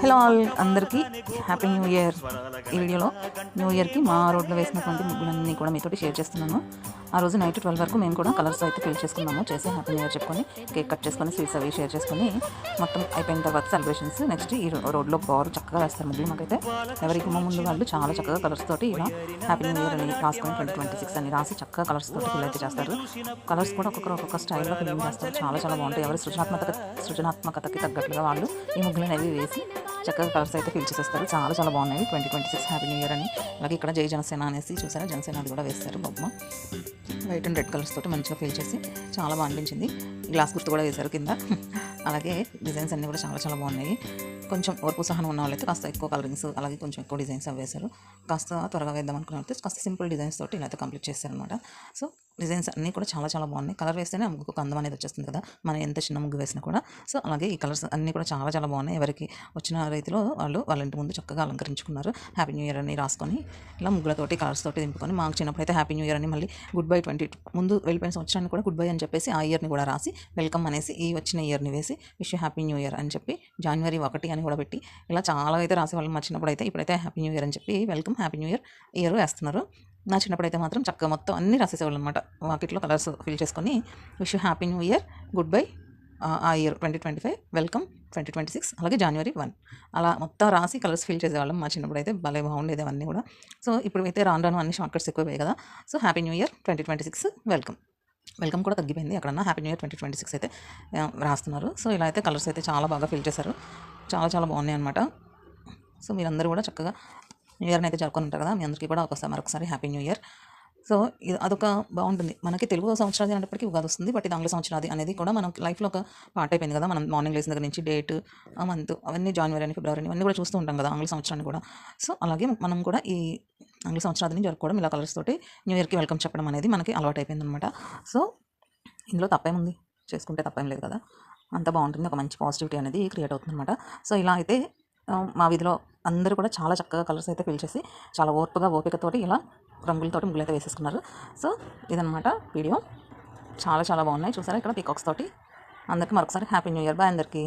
Hello all అందరికీ happy new year ఈ వీడియోలో. న్యూ ఇయర్కి మా రోడ్లో వేసినటువంటి ముగ్గులన్నీ కూడా మీతోటి షేర్ చేస్తున్నాను. ఆ రోజు నైట్ ట్వెల్వ్ వరకు మేము కూడా కలర్స్ అయితే ఫిల్ చేసుకున్నాము. చేసి హ్యాపీ న్యూ ఇయర్ చెప్పుకొని కేక్ కట్ చేసుకొని స్వీట్స్ అవి షేర్ చేసుకొని మొత్తం అయిపోయిన తర్వాత సెలబ్రేషన్స్. నెక్స్ట్ ఈ రోడ్లో బారు చక్కగా వేస్తారు ముగ్గులు మాకైతే. ఎవరికి మా ముందు వాళ్ళు చాలా చక్కగా కలర్స్ తోటి ఇలా హ్యాపీ న్యూ ఇయర్ అని రాసుకొని ట్వంటీ ట్వంటీ సిక్స్ అని రాసి చక్కగా కలర్స్ తోటి ఫిల్ అయితే చేస్తారు. కలర్స్ కూడా ఒక్కొక్కరు ఒక్కొక్క స్టైల్లో ఫిల్ చేస్తారు. చాలా చాలా బాగుంటాయి. ఎవరి సృజనాత్మక సృజనాత్మకతకి తగ్గట్లుగా వాళ్ళు ఈ ముగ్గులు అనేవి వేసి చక్కగా కలర్స్ అయితే ఫిల్ చేసేస్తారు. చాలా చాలా బాగున్నాయి. Twenty twenty six happy new year అని. అలాగే ఇక్కడ జై జనసేన అనేసి చూసారా? జనసేన అది కూడా వేస్తారు బొమ్మ. వైట్ అండ్ రెడ్ కలర్స్ తోటి మంచిగా ఫిల్ చేసి చాలా బాగా అనిపించింది. గ్లాస్ గుర్తు కూడా వేశారు కింద. అలాగే డిజైన్స్ అన్నీ కూడా చాలా చాలా బాగున్నాయి. కొంచెం ఓర్పు సహనం ఉన్న వాళ్ళైతే కాస్త ఎక్కువ కలరింగ్స్ అలాగే కొంచెం ఎక్కువ డిజైన్స్ అవి వేశారు. కాస్త త్వరగా వేద్దాం అనుకున్న వాళ్ళైతే కాస్త సింపుల్ డిజైన్స్ తోటి ఇలా అయితే కంప్లీట్ చేశారనమాట సో డిజైన్స్ అన్నీ కూడా చాలా చాలా బాగున్నాయి. కలర్ వేస్తేనే ఆ ముగ్గుకు అందం అనేది వచ్చేస్తుంది కదా. మనం ఎంత చిన్న ముగ్గు వేసినా కూడా. సో అలాగే ఈ కలర్స్ అన్నీ కూడా చాలా చాలా బాగున్నాయి. ఎవరికి వచ్చిన రైతులో వాళ్ళు వాళ్ళ ఇంటి ముందు చక్కగా అలంకరించుకున్నారు. హ్యాపీ న్యూ ఇయర్ అని రాసుకొని ఇలా ముగ్గులతోటి కలర్స్ తోటి దింపుకొని మాకు చిన్నప్పుడు అయితే హ్యాపీ న్యూ ఇయర్ అని మళ్ళీ గుడ్ బై ట్వంటీ ముందు వెళ్ళిపోయిన సంవత్సరాన్ని కూడా గుడ్ బై అని చెప్పేసి ఆ ఇయర్ని కూడా రాసి వెల్కమ్ అనేసి ఈ వచ్చిన ఇయర్ని వేసి విష్ హ్యాపీ న్యూ ఇయర్ అని చెప్పి జనవరి ఒకటి అని కూడా పెట్టి ఇలా చాలా అయితే రాసేవాళ్ళు మా చిన్నప్పుడు అయితే ఇప్పుడైతే హ్యాపీ న్యూ ఇయర్ అని చెప్పి welcome happy new year year వేస్తున్నారు. నా చిన్నప్పుడు అయితే మాత్రం చక్కగా మొత్తం అన్నీ రాసేసేవాళ్ళు అనమాట వాకిట్లో కలర్స్ ఫిల్ చేసుకొని wish happy new year good bye ఆ year twenty twenty five welcome twenty twenty six అలాగే జనవరి వన్. అలా మొత్తం రాసి కలర్స్ ఫిల్ చేసేవాళ్ళం మా చిన్నప్పుడు అయితే భలే బాగుండేది అవన్నీ కూడా. సో ఇప్పుడు అయితే రాను రాను అన్ని షార్ట్ కట్స్ ఎక్కువే కదా. So happy new year twenty twenty six welcome. Welcome కూడా తగ్గిపోయింది ఎక్కడన్నా happy new year twenty twenty six అయితే రాస్తున్నారు. సో ఇలా అయితే కలర్స్ అయితే చాలా బాగా ఫిల్ చేశారు. చాలా చాలా బాగున్నాయి అనమాట సో మీరందరూ కూడా చక్కగా న్యూ ఇయర్ని అయితే జరుపుకొని ఉంటారు కదా మీ అందరికీ కూడా ఒకసారి మరొకసారి హ్యాపీ న్యూ ఇయర్. సో ఇది అదొక బాగుంటుంది. మనకి తెలుగు సంవత్సరాది అనేప్పటికీ ఉగాది వస్తుంది బట్ ఇది ఆంగ్ల సంవత్సరాది అనేది కూడా మనం లైఫ్లో ఒక పార్ట్ అయిపోయింది కదా మనం మార్నింగ్ లేసిన దగ్గర నుంచి డేట్ మంత్ అవన్నీ జనవరి అని ఫిబ్రవరి అని ఇవన్నీ కూడా చూస్తూ ఉంటాం కదా ఆంగ్ల సంవత్సరాన్ని కూడా. సో అలాగే మనం కూడా ఈ ఆంగ్ల సంవత్సరాదిని జరుపుకోవడం ఇలా కలర్స్ తోటి న్యూ ఇయర్కి వెల్కమ్ చెప్పడం అనేది మనకి అలవాటు అయిపోయింది అనమాట సో ఇందులో తప్పేముంది చేసుకుంటే తప్పేం లేదు కదా. అంత బాగుంటుంది ఒక మంచి పాజిటివిటీ అనేది క్రియేట్ అవుతుంది అనమాట సో ఇలా అయితే మా వీధిలో అందరూ కూడా చాలా చక్కగా కలర్స్ అయితే ఫిల్ చేసి చాలా ఓర్పుగా ఓపికతోటి ఇలా రంగులతోటి ముగ్గులైతే అయితే వేసేసుకున్నారు. సో ఇదనమాట వీడియో. చాలా చాలా బాగున్నాయి. చూసారా ఇక్కడ పీకాక్స్ తోటి? అందరికీ మరొకసారి హ్యాపీ న్యూ ఇయర్ బాయ్ అందరికీ.